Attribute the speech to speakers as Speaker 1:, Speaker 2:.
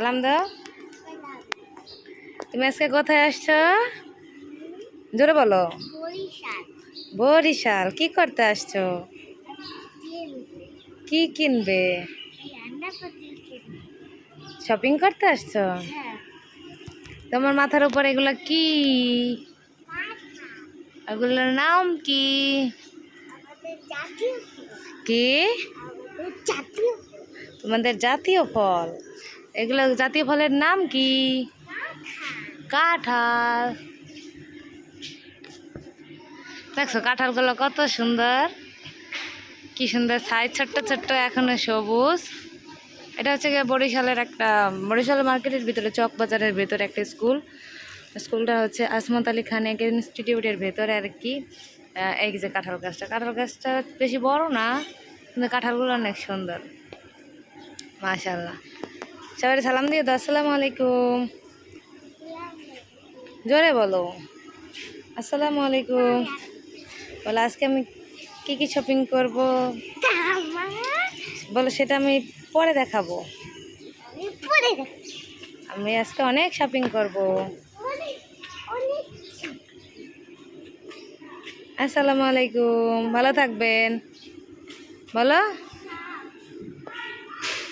Speaker 1: সালাম দাও। তুমি আজকে কোথায় আসছো? জোরে বলো।
Speaker 2: বরিশাল।
Speaker 1: কি করতে আসছো? কি কিনবে? শপিং করতে আসছো?
Speaker 2: হ্যাঁ।
Speaker 1: তোমার মাথার উপর এগুলো কি? এগুলোর নাম কি? কি? তোমাদের জাতীয় ফল। এগুলো জাতীয় ফলের নাম কি? কাঁঠাল। দেখছ, কাঁঠালগুলো কত সুন্দর। কি সুন্দর সাইজ ছোট্ট ছোট্ট, এখনও সবুজ। এটা হচ্ছে গিয়ে বরিশালের একটা, বরিশাল মার্কেটের ভিতরে, চক বাজারের ভেতরে একটা স্কুল স্কুলটা হচ্ছে আসমত আলী খান এগ ইনস্টিটিউটের ভেতরে আর কি। এই যে কাঁঠাল গাছটা। কাঁঠাল গাছটা বেশি বড় না, কিন্তু কাঁঠালগুলো অনেক সুন্দর। মাশাল্লাহ সবাই সালাম দিয়ে দাও, আসসালামু আলাইকুম। জোরে বলো। আসসালামু আলাইকুম। বলো, আজকে আমি কি কি শপিং করব? বলো, সেটা আমি পরে দেখাবো।
Speaker 2: আমি
Speaker 1: আজকে অনেক শপিং করব। আসসালামু আলাইকুম। ভালো থাকবেন। বলো।